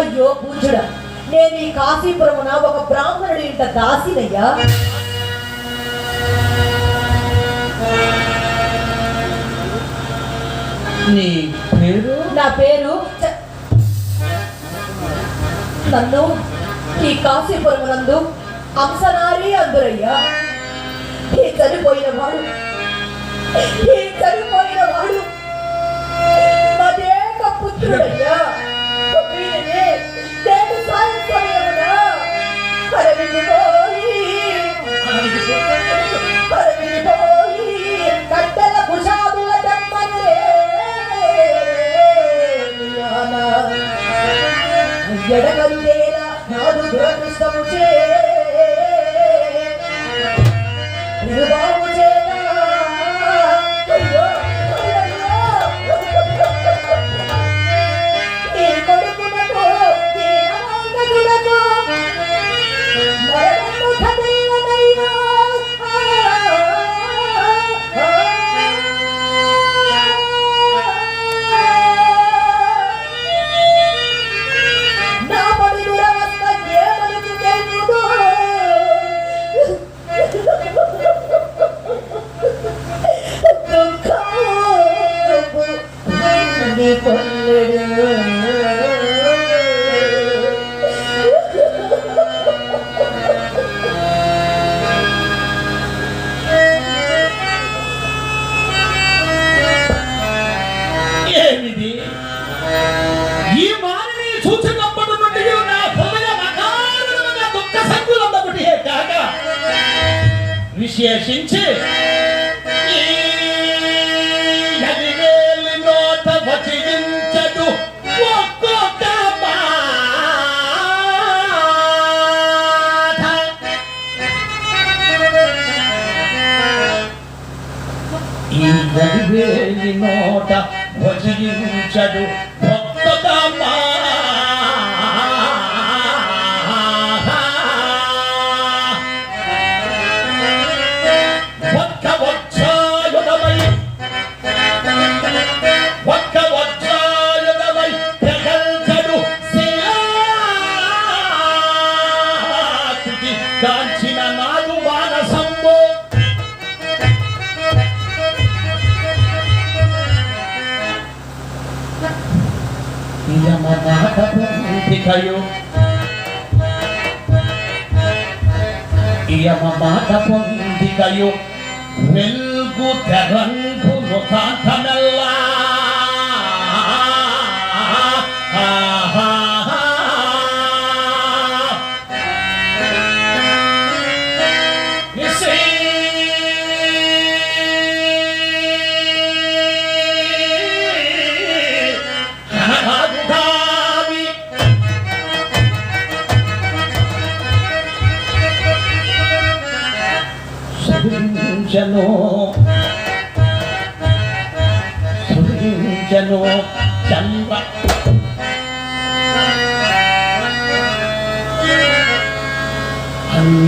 అయ్యో పూజుడా నేను ఈ కాశీపురమున ఒక బ్రాహ్మణుడి ఇంట దాసినయ్యా. నీ పేరు? నా పేరు నన్ను ఈ కాశీపురమునందు అంశనారి అందురయ్యా. ఈ చనిపోయిన వాడు ఈ చనిపోయిన వాడు మదేక పుత్రుడయ్యా. గడివేలి నోట భజించడు kayo iya mama tapon di kayo Welgu terang kuno tatanallah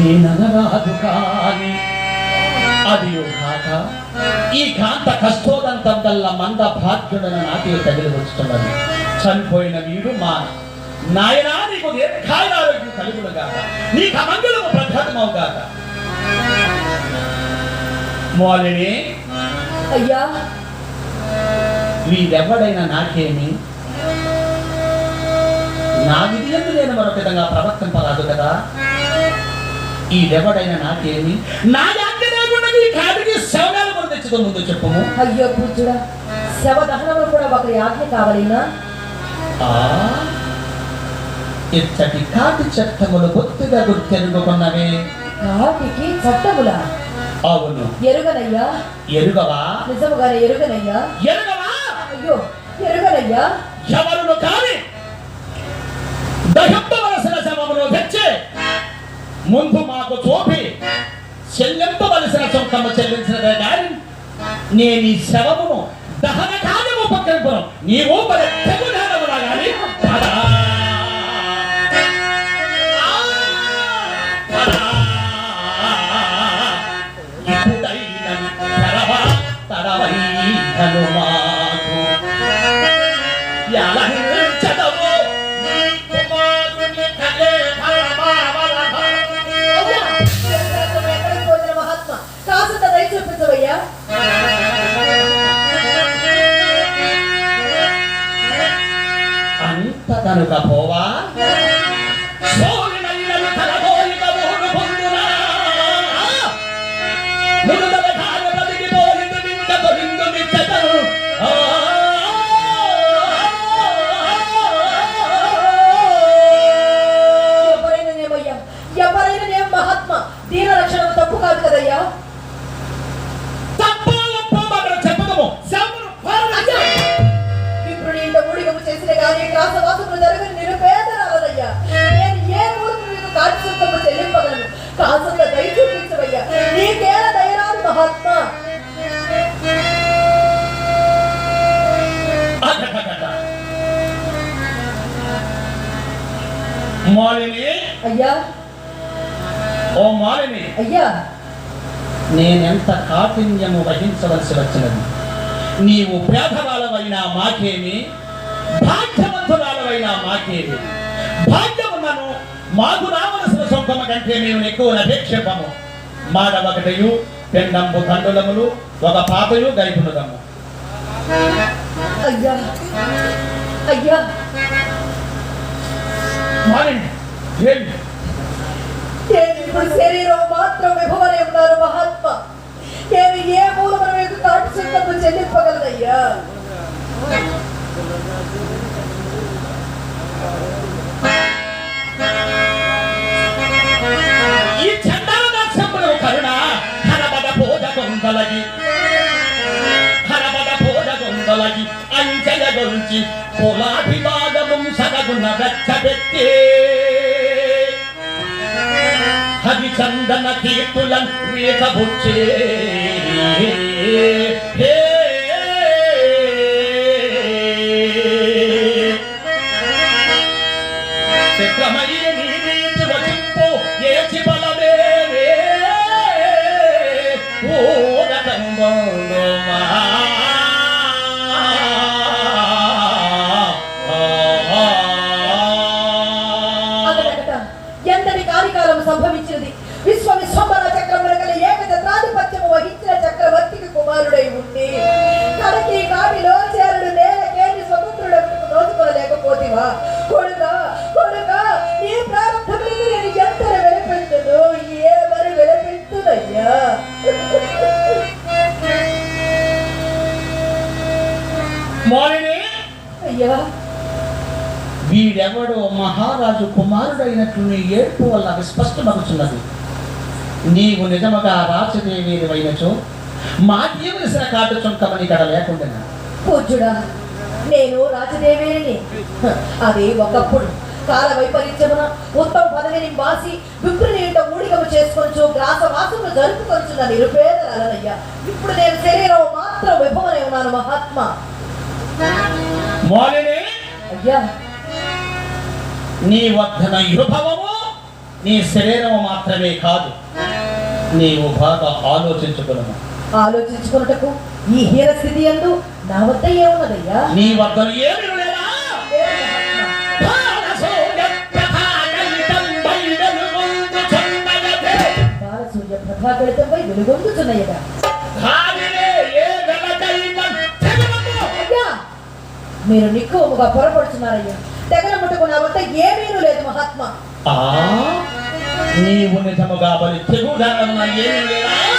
అన్నీ నగరాదు కాని. అది కాక ఈ కాంత కష్టోదంతం గల్ల మంద భాగ్యుడన నాకే తగిలి వచ్చుతున్నది చనిపోయిన వీడు మా నాయనా నీకు దీర్ఘాయురారోగ్యం కలుగును గాక. నీకు అమంగళము ప్రఖ్యాతమవు గాక మోలిని. అయ్యా. వీడెవడైనా నాకేమి? నా విధి నేను మరొక విధంగా ప్రవర్తింపరాదు కదా? ఈడెవడైనా నాకేమి? నా యాజ్ఞ లేకుండా నీ కాటికి శవనాలు కొని తెచ్చుకో ముందు చెప్పుము. అయ్యో పూజుడా శవ దహనములు కూడా ఒకరి ఆజ్ఞ కావాలినా? ఇచ్చటి కాటి చట్టములు బొత్తిగా గుర్తెరుగుకున్నవే. కాటికి చట్టములా అవును. ఎరుగనయ్యా? ఎరుగవా? నిజముగానే ఎరుగనయ్యా? ఎరుగవా? అయ్యో ఎరుగనయ్యా? ఎవరును కాని తెచ్చి ముందు మాకు చూపి చెల్లింపవలసిన సొంతము చెల్లించినదే కానీ నేను ఈ శవమును దహన కాలము పక్కన నీవు మరి కనుక పోవా? మాలిని? అయ్యా. ఓ మాలిని. అయ్యా. నేనెంత కాఠిన్యము వహించవలసి వచ్చినది? నీవు పేదవాళ్ళవైనా మాకేమి? భాగ్యవంతురాలవైనా మాకేమి? భాగ్యమున్నను మాకు రావలసిన సొంతమ కంటే మేము ఎక్కువ అపేక్షింపము. మాడ ఒకటయు పెండంబు తండులములు ఒక పాతయు గైపునుదము అయ్యా. అయ్యా. నేను ఇప్పుడు శరీరం మాత్రం విభవనే ఉన్నారు మహాత్మ? నేను ఏ మూలమున మీకు కాల్చుకుంటూ చెల్లింపగలనయ్యా ఈ చండాల దాస్యములు కరుణ హరబద పూజ కొందలగి హరబద గొంచి సగగుణ చందన కీర్తులం రేఖబుచ్చే హే! నీ నీతి వచింపు ఏచి ఎంతటి కార్యకాలం సంభవించినది? విశ్వ విశ్వంబర చక్రముల కల ఏకఛత్రాధిపత్యము వహించిన చక్రవర్తికి కుమారుడై ఉండి కడకి కాటిలో చేరుడు నేలకేని స్వతంత్రుడకు దోచుకోలేకపోతివా కొడుక కొడుక నీ ప్రారంభములకు నేను ఎంతర వెలపెట్టును ఏ మరి వెలపెట్టునయ్యా? మాలిని! అయ్యా! వీడెవడో మహారాజు కుమారుడైనట్లు నీ ఏడుపు వల్ల విస్పష్టమగుచున్నది నీవు నిజముగా రాచదేవివైనచో మా జీవనసిన కాటు చుంకమని ఇక్కడ లేకుండా పూజ్యుడా నేను రాజదేవేని. అది ఒకప్పుడు కాల వైపరీత్యమున ఉత్తమ పదవిని బాసి విప్రుని ఇంట ఊడిగము చేసుకొంచు గ్రాస వాసములు జరుపుకొంచున్న నిరుపేదలయ్యా ఇప్పుడు నేను శరీరం మాత్రం విభవనే ఉన్నాను మహాత్మ. అయ్యా నీ వద్దన యుభవము నీ శరీరము మాత్రమే కాదు. నీవు బాగా ఆలోచించుకును ఆలోచించుకున్నటకు ఈ హీన స్థితి ఎందు నా వద్ద ఏమున్నదయ్యా? నీ వద్దన ఏమి. బాలసూర్య ప్రభాకరితంపై మీరు నిక్కువముగా పొరపడుతున్నారయ్యా. తెగల ముట్టుకున్న నా వద్ద ఏమీనూ లేదు మహాత్మ. నీవు నిజముగా బలి తెగుదన్న ఏమీ లేదా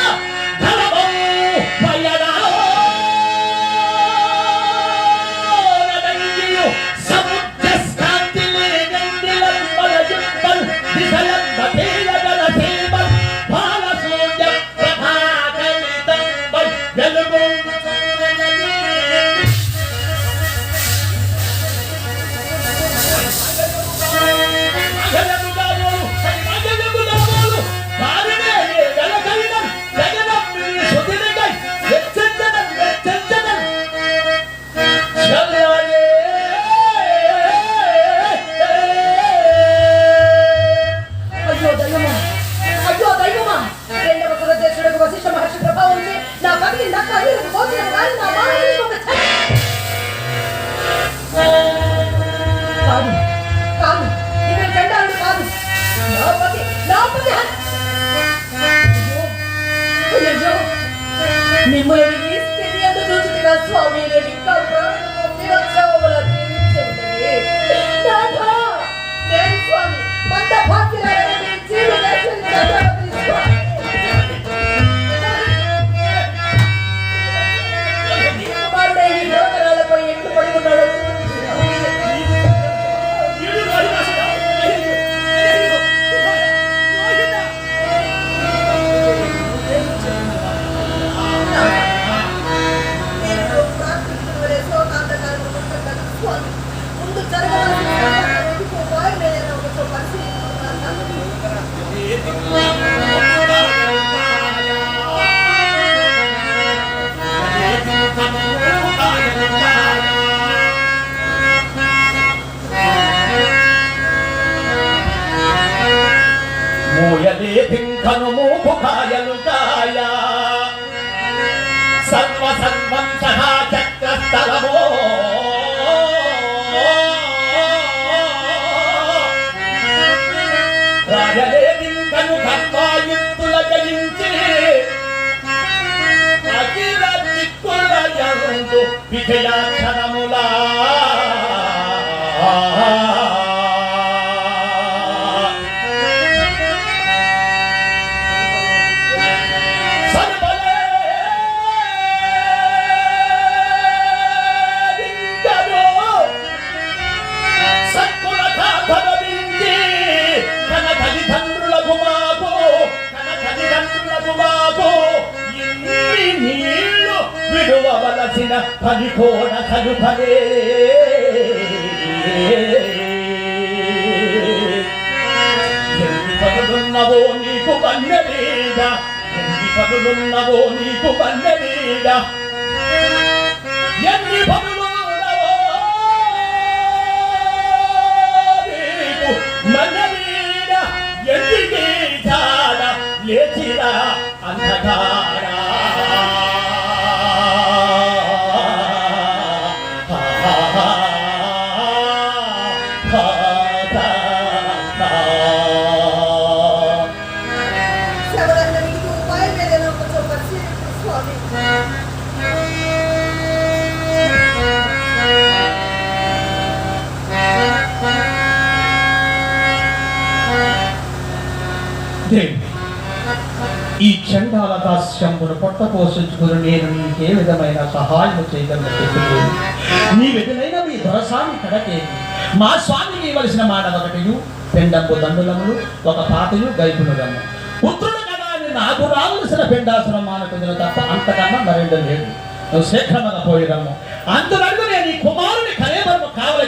विठला क्षणमो కూడా కలుపలే ఎన్ని పనులున్నవో నీకు చండాల దాస్యంబును పొట్ట పోషించుకుని నేను నీకే విధమైన సహాయం చేయగలను చెప్పలేదు నీ విధులైన మీ దొరసాని కడకేది. మా స్వామికి ఇవ్వలసిన మాట ఒకటియు పెండంపు దండులములు ఒక పాటయు గైపునుగము పుత్రుడు కదా నాకు రావలసిన పెండాసురం మానకుందులు తప్ప అంతకన్నా మరెండు లేదు. నువ్వు శీఘ్రమగా పోయిరమ్ము అందువల్ల నేను ఈ కుమారుని కలేబరము కావలి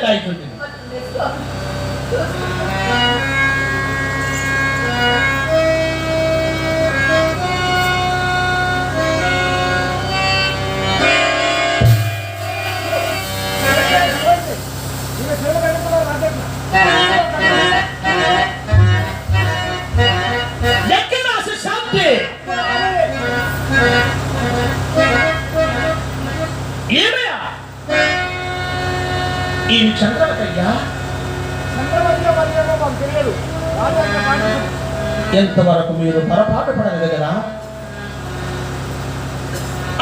ఈ చంద్రవతయ్యా ఎంతవరకు మీరు పొరపాటు పడలేదు కదా?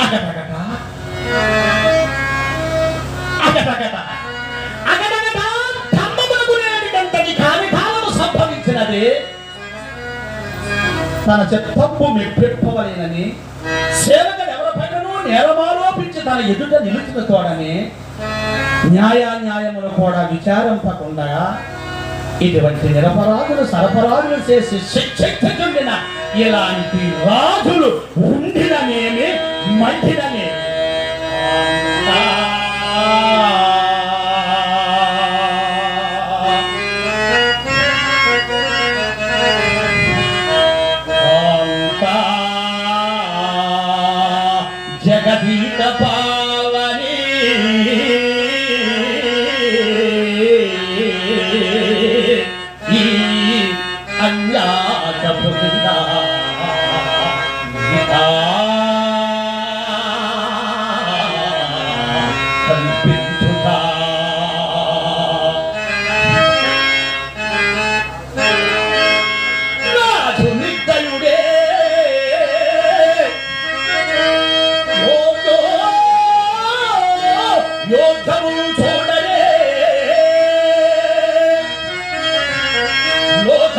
అగటగట. అగటగట. అగటగట. స్తంభమునకు నేడికంతటి కాని కాలము సంభవించినది. తన చిత్తప్పు మెప్పెప్పవలేనని సేవకుడు ఎవరిపైనను నేరమారోపించి తన ఎదుట నిలిచిన న్యాయాన్యాయములు కూడా విచారింపకుండా ఇటువంటి నిరపరాధులు సరపరాధులు చేసి శిక్ష ఇలాంటి రాజులు ఉండిననేమి మంచిదనే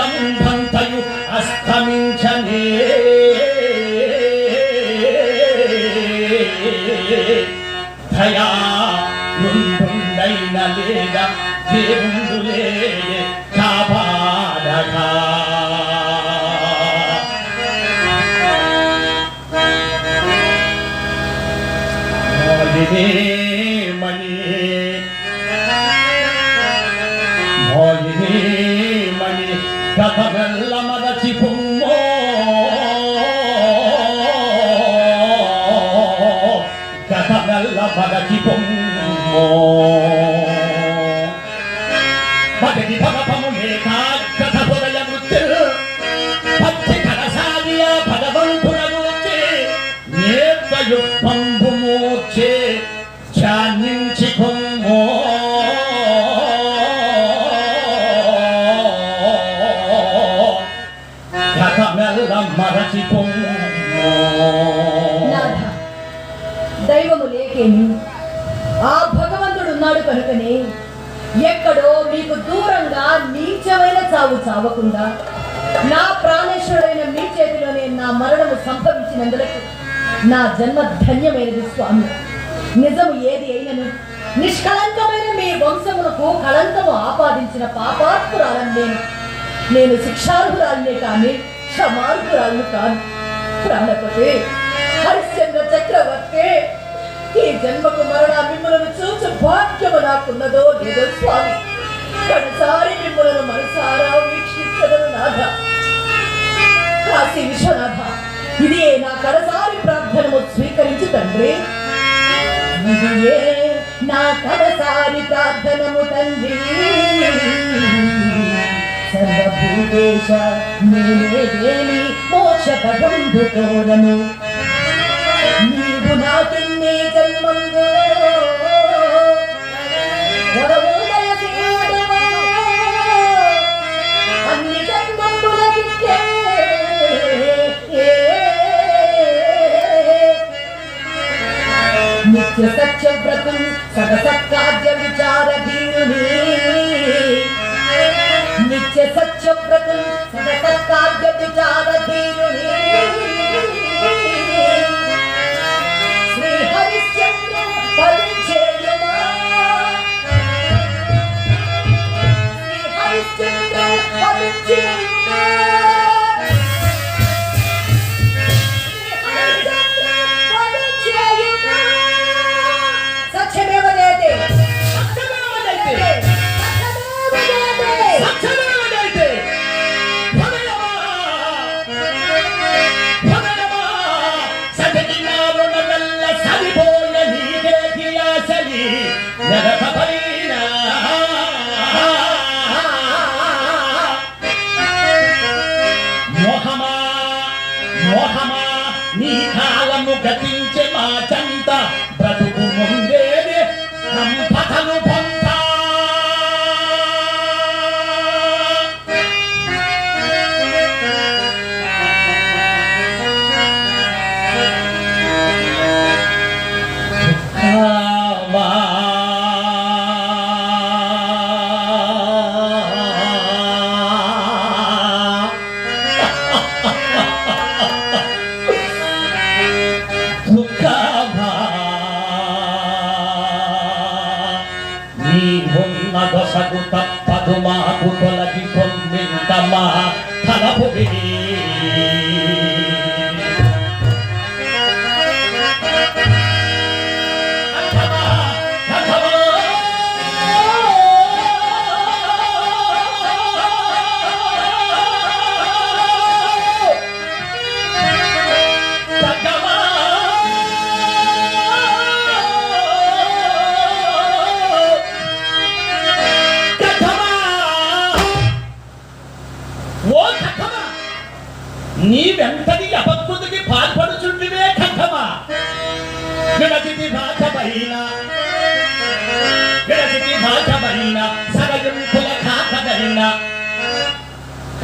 లోకం అస్తమించనే. దయా నుండుండైన లేద నీచమైన చావకుండా నా ప్రాణేశ్వరుడైన మీ చేతిలోనే నా మరణము సంభవించినందులకు నా జన్మ ధన్యమైనది స్వామి. నిజము ఏది అయినను నిష్కళంకమైన మీ వంశమునకు కళంకము ఆపాదించిన పాపాత్మురాలను నేను. నేను శిక్షార్హురాలనే కానీ క్షమార్హురాలను కాను. ప్రాణపతి హరిశ్చంద్ర చక్రవర్తి ఈ జన్మకు మరణ మిమ్మలను చూచు భాగ్యము నాకున్నదో లేదో స్వామి. కడసారి మిమ్మలను మనసారా వీక్షించదను నాథ. కాశీ విశ్వనాథ ఇదే నా కడసారి ప్రార్థనము స్వీకరించి తండ్రి. ఇదియే నా కడసారి ప్రార్థనము తండ్రి. సర్వభూతేశ నేనే దేని మోక్ష పదంబు కోరను నీవు నాకిన్ని జన్మందు. నిత్య సత్య వ్రతం సదసత్కార్య నీవున్న దశకు తప్పదు మాకు తొలగి తలపు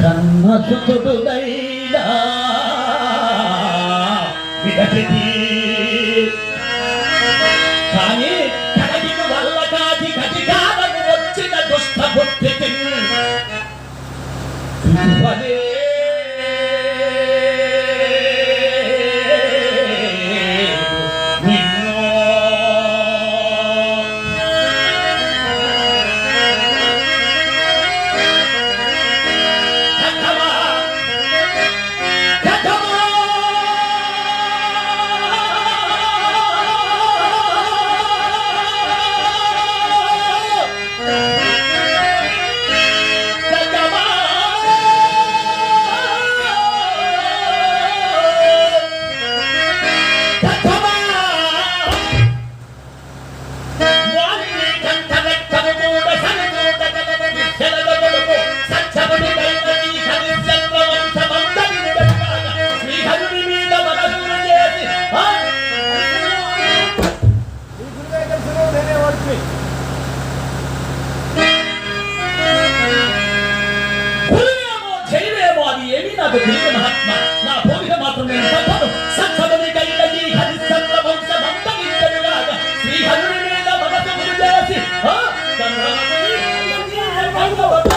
కన్నసుతుడైనా విడచితి కానీ కడగిన వల్ల కాటి కటికాలను వచ్చిన దుష్ట బుద్ధికి. Come.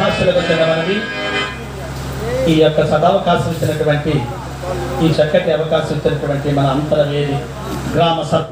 చెందమని ఈ యొక్క సదావకాశం ఇచ్చినటువంటి ఈ చక్కటి అవకాశం ఇచ్చినటువంటి మన అంతరవేది గ్రామ సర్ప